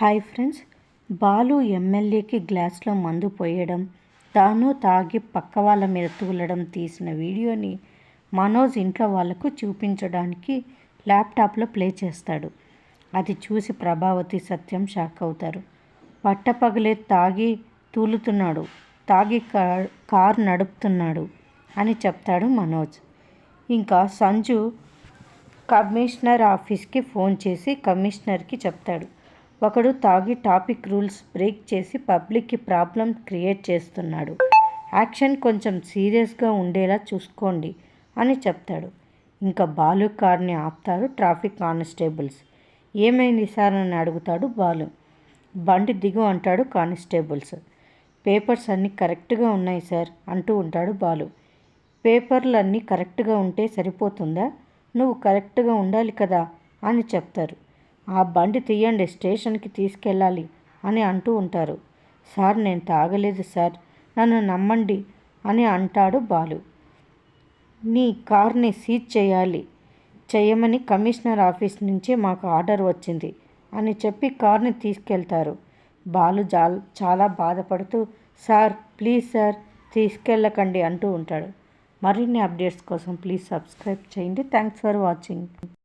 Hi friends Balu ఎమ్మెల్యేకి గ్లాస్లో మందు పోయడం తాను తాగి పక్క వాళ్ళ మీద తూలడం తీసిన వీడియోని మనోజ్ ఇంట్లో వాళ్ళకు చూపించడానికి ల్యాప్టాప్లో ప్లే చేస్తాడు. అది చూసి ప్రభావతి సత్యం షాక్ అవుతారు. పట్టపగలే తాగి తూలుతున్నాడు. తాగి కార్ కారు నడుపుతున్నాడు అని చెప్తాడు మనోజ్. ఇంకా సంజు కమిషనర్ ఆఫీస్కి ఫోన్ చేసి కమిషనర్కి చెప్తాడు. ఒకడు తాగి టాపిక్ రూల్స్ బ్రేక్ చేసి పబ్లిక్కి ప్రాబ్లం క్రియేట్ చేస్తున్నాడు. యాక్షన్ కొంచెం సీరియస్గా ఉండేలా చూసుకోండి అని చెప్తాడు. ఇంకా బాలు కార్ని ఆపుతారు ట్రాఫిక్ కానిస్టేబుల్స్. ఏమైంది సార్ అని అడుగుతాడు బాలు. బండి దిగు అంటాడు కానిస్టేబుల్స్. పేపర్స్ అన్నీ కరెక్ట్గా ఉన్నాయి సార్ అంటూ ఉంటాడు బాలు. పేపర్లు అన్నీ కరెక్ట్గా ఉంటే సరిపోతుందా? నువ్వు కరెక్ట్గా ఉండాలి కదా అని చెప్తారు. ఆ బండి తీయండి స్టేషన్కి తీసుకెళ్ళాలి అని అంటూ ఉంటారు. సార్ నేను తాగలేదు సార్. నన్ను నమ్మండి అని అంటాడు బాలు. నీ కార్ని సీజ్ చేయాలి. చేయమని కమిషనర్ ఆఫీస్ నుంచి మాకు ఆర్డర్ వచ్చింది అని చెప్పి కార్ని తీసుకెళ్తారు. బాలు జాల్ చాలా బాధపడుతూ సార్ ప్లీజ్ సార్ తీసుకెళ్ళకండి అంటూ ఉంటాడు. మరిన్ని అప్డేట్స్ కోసం ప్లీజ్ సబ్స్క్రైబ్ చేయండి. Thanks for watching.